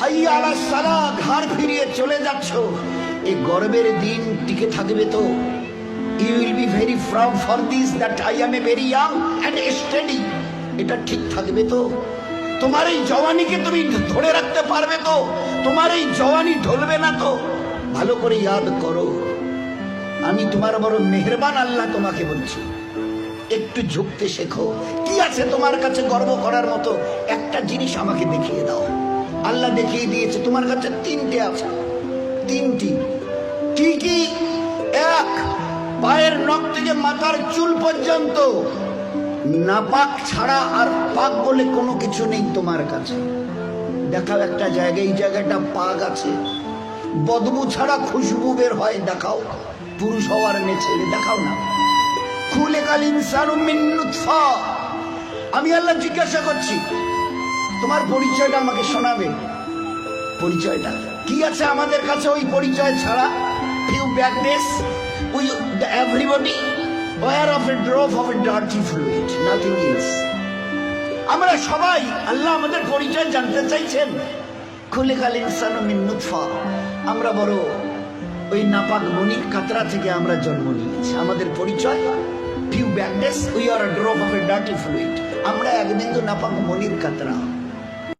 হাইয়া আলা সালা ঘাড় ফিরিয়ে চলে যাচ্ছ। এই গর্বের দিন টিকে থাকবে তো। You will be very proud for this that I am a very young and study এটা ঠিক থাকবে তো। তোমার এই জওয়ানিকে তুমি ধরে রাখতে পারবে তো। তোমার এই জওয়ানি ঢলবে না তো। ভালো করে ইয়াদ করো। আমি তোমার বড় মেহেরবান আল্লাহ তোমাকে বলছি। একটু ঝুঁকতে শেখো। কি আছে তোমার কাছে গর্ব করার মতো? একটা জিনিস আমাকে দেখিয়ে দাও। আল্লাহ দেখিয়ে দিয়েছে, তোমার কাছে তিনটে আছে। তিনটি। কি কি? এক, পায়ের নখ থেকে মাথার চুল পর্যন্ত। নাপাক ছাড়া আর পাক বলে কোনো কিছু নেই তোমার কাছে। দেখাও একটা জায়গায় এই জায়গাটা পাক আছে। বদবু ছাড়া খুশবু বের হয়, দেখাও। পুরুষ হওয়ার মেয়ে ছেলে দেখাও না। খুলে কাল ইনসানু মিন নুতফা আমি আল্লাহ জিজ্ঞাসা করছি তোমার পরিচয়টা আমাকে শোনাবে। পরিচয়টা। কি আছে আমাদের কাছে ওই পরিচয় ছাড়া? Few back days we everybody were of a drop of a dirty fluid nothing else আমরা সবাই আল্লাহ আমাদের পরিচয় জানতে চাইছেন। খুলে কাল ইনসানু মিন নুতফা। আমরা বড় ওই নাপাক মনির কাতরা থেকে আমরা জন্ম নিয়েছি। আমাদের পরিচয় few back days we are drop of a dirty fluid আমরা একদিন তো নাপাক মনির কাতরা।